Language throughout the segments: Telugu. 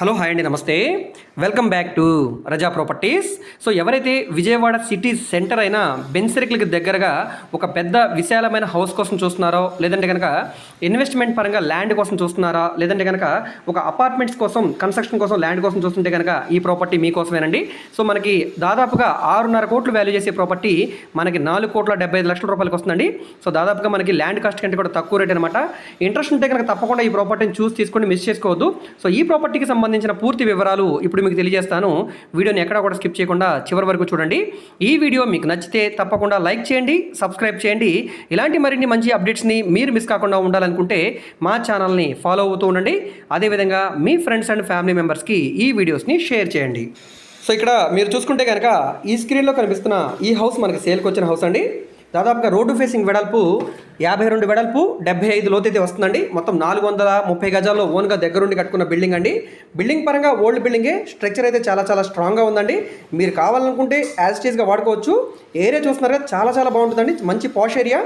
హలో హాయ్ అండి నమస్తే. Welcome back to Raza properties so ఎవరైతే విజయవాడ సిటీ సెంటర్ అయిన బెన్సరికలకి దగ్గరగా ఒక పెద్ద విశాలమైన హౌస్ కోసం చూస్తున్నారో లేదంటే కనుక ఇన్వెస్ట్మెంట్ పరంగా ల్యాండ్ కోసం చూస్తున్నారా లేదంటే కనుక ఒక అపార్ట్మెంట్స్ కోసం కన్స్ట్రక్షన్ కోసం ల్యాండ్ కోసం చూస్తుంటే కనుక ఈ ప్రాపర్టీ మీకోసమేనండి. సో మనకి దాదాపుగా ఆరున్నర కోట్లు వాల్యూ చేసే ప్రాపర్టీ మనకి నాలుగు కోట్ల డెబ్బై ఐదు లక్షల రూపాయలకి వస్తుందండి. సో దాదాపుగా మనకి ల్యాండ్ కాస్ట్ కంటే కూడా తక్కువ రేట్ అనమాట ఇంట్రెస్ట్ ఉంటే కనుక తప్పకుండా ఈ ప్రాపర్టీని చూసి తీసుకొని మిస్ చేసుకోవద్దు. సో ఈ ప్రాపర్టీకి సంబంధించిన పూర్తి వివరాలు ఇప్పుడు మీకు తెలియజేస్తాను. వీడియోని ఎక్కడ కూడా స్కిప్ చేయకుండా చివరి వరకు చూడండి. ఈ వీడియో మీకు నచ్చితే తప్పకుండా లైక్ చేయండి సబ్స్క్రైబ్ చేయండి. ఇలాంటి మరిన్ని మంచి అప్డేట్స్ని మీరు మిస్ కాకుండా ఉండాలనుకుంటే మా ఛానల్ని ఫాలో అవుతూ ఉండండి. అదేవిధంగా మీ ఫ్రెండ్స్ అండ్ ఫ్యామిలీ మెంబర్స్కి ఈ వీడియోస్ని షేర్ చేయండి. సో ఇక్కడ మీరు చూసుకుంటే కనుక ఈ స్క్రీన్లో కనిపిస్తున్న ఈ హౌస్ మనకి సేల్కి వచ్చిన హౌస్ అండి. దాదాపుగా రోడ్డు ఫేసింగ్ వెడల్పు యాభై రెండు వెడల్పు డెబ్బై ఐదు లోతైతే వస్తుందండి. మొత్తం నాలుగు వందల ముప్పై గజాల్లో ఓన్గా దగ్గరుండి కట్టుకున్న బిల్డింగ్ అండి. బిల్డింగ్ పరంగా ఓల్డ్ బిల్డింగే స్ట్రక్చర్ అయితే చాలా చాలా స్ట్రాంగ్గా ఉందండి. మీరు కావాలనుకుంటే యాజ్ టీజ్గా వాడుకోవచ్చు. ఏరియా చూస్తున్నారు కదా చాలా చాలా బాగుంటుందండి. మంచి పాష్ ఏరియా.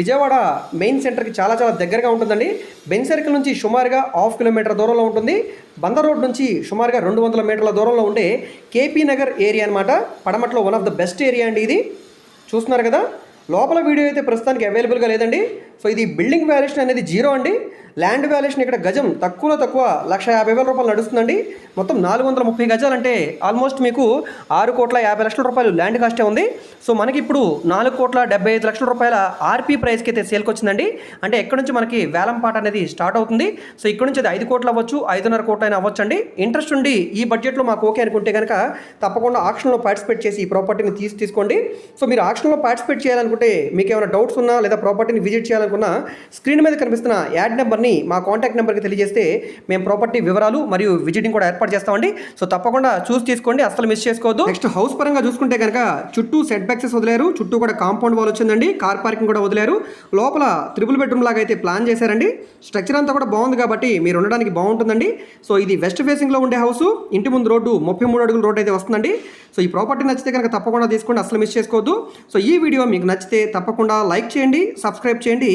విజయవాడ మెయిన్ సెంటర్కి చాలా చాలా దగ్గరగా ఉంటుందండి. బెన్ సర్కిల్ నుంచి సుమారుగా హాఫ్ కిలోమీటర్ దూరంలో ఉంటుంది. బందర్ రోడ్ నుంచి సుమారుగా రెండు వందల మీటర్ల దూరంలో ఉండే కేపీ నగర్ ఏరియా అనమాట పడమట్లో one of the best area అండి ఇది. చూస్తున్నారు కదా లోపల వీడియో అయితే ప్రస్తుతానికి అవైలబుల్గా లేదండి. సో ఇది బిల్డింగ్ వాల్యుయేషన్ అనేది జీరో అండి. ల్యాండ్ వాల్యుయేషన్ ఇక్కడ గజం తక్కువలో తక్కువ లక్ష యాభై వేల రూపాయలు నడుస్తుందండి. మొత్తం నాలుగు వందల ముప్పై గజాలంటే ఆల్మోస్ట్ మీకు ఆరు కోట్ల యాభై లక్షల రూపాయలు ల్యాండ్ కాస్టే ఉంది. సో మనకి ఇప్పుడు నాలుగు కోట్ల డెబ్బై ఐదు లక్షల రూపాయల ఆర్పీ ప్రైస్కి అయితే సేల్కి వచ్చిందండి. అంటే ఎక్కడి నుంచి మనకి వేలం పాట అనేది స్టార్ట్ అవుతుంది. సో ఇక్కడ నుంచి అది ఐదు కోట్లు అవ్వచ్చు ఐదున్నర కోట్ల అయినా అవ్వచ్చు అండి ఇంట్రెస్ట్ ఉండి ఈ బడ్జెట్లో మాకు ఓకే అనుకుంటే కనుక తప్పకుండా ఆక్షన్లో పార్టిసిపేట్ చేసి ఈ ప్రాపర్టీని తీసి తీసుకోండి. సో మీరు ఆక్షన్లో పార్టిసిపేట్ చేయాలనుకుంటే మీకు ఏమైనా డౌట్స్ ఉన్నా లేదా ప్రాపర్టీని విజిట్ చేయాలనుకున్నా స్క్రీన్ మీద కనిపిస్తున్న యాడ్ నెంబర్ని మా కాంటాక్ట్ నెంబర్కి తెలియజేస్తే మేము ప్రాపర్టీ వివరాలు మరియు విజిటింగ్ కూడా ఏర్పాటు చేస్తామండి. సో తప్పకుండా చూసి తీసుకోండి. అసలు మిస్ చేసుకోవద్దు. నెక్స్ట్ హౌస్ పరంగా చూసుకుంటే కనుక చుట్టూ సెట్ బ్యాక్సెస్ వదిలేరు. చుట్టూ కూడా కాంపౌండ్ వాల్ వచ్చిందండి. కార్ పార్కింగ్ కూడా వదిలేరు. లోపల త్రిపుల్ బెడ్రూమ్ లాగా అయితే ప్లాన్ చేశారండి. స్ట్రక్చర్ అంతా కూడా బాగుంది కాబట్టి మీరు ఉండడానికి బాగుంటుందండి. సో ఇది వెస్ట్ ఫేసింగ్లో ఉండే హౌస్. ఇంటి ముందు రోడ్డు ముప్పై మూడు అడుగుల రోడ్డు అయితే వస్తుందండి. సో ఈ ప్రాపర్టీ నచ్చితే కనుక తప్పకుండా తీసుకోండి. అసలు మిస్ చేసుకోవద్దు. సో ఈ వీడియో మీకు నచ్చితే తప్పకుండా లైక్ చేయండి సబ్స్క్రైబ్ చేయండి.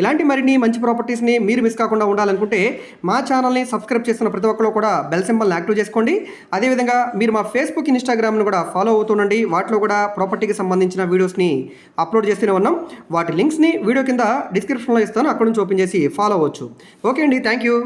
ఇలాంటి మరిన్ని మంచి ప్రాపర్టీస్ని మీరు మిస్ కాకుండా ఉండాలనుకుంటే మా ఛానల్ని సబ్స్క్రైబ్ చేస్తున్న ప్రతి ఒక్కరు కూడా బెల్ సింబల్ని యాక్టివ్ చేసుకోండి. అదేవిధంగా మీరు మా ఫేస్బుక్ ఇన్స్టాగ్రామ్ను కూడా ఫాలో అవుతుండండి వాటిలో కూడా ప్రాపర్టీకి సంబంధించిన వీడియోస్ని అప్లోడ్ చేస్తూనే ఉన్నాం. వాటి లింక్స్ని వీడియో కింద డిస్క్రిప్షన్లో ఇస్తాను. అక్కడ నుంచి ఓపెన్ చేసి ఫాలో అవ్వచ్చు. ఓకే అండి. Thank you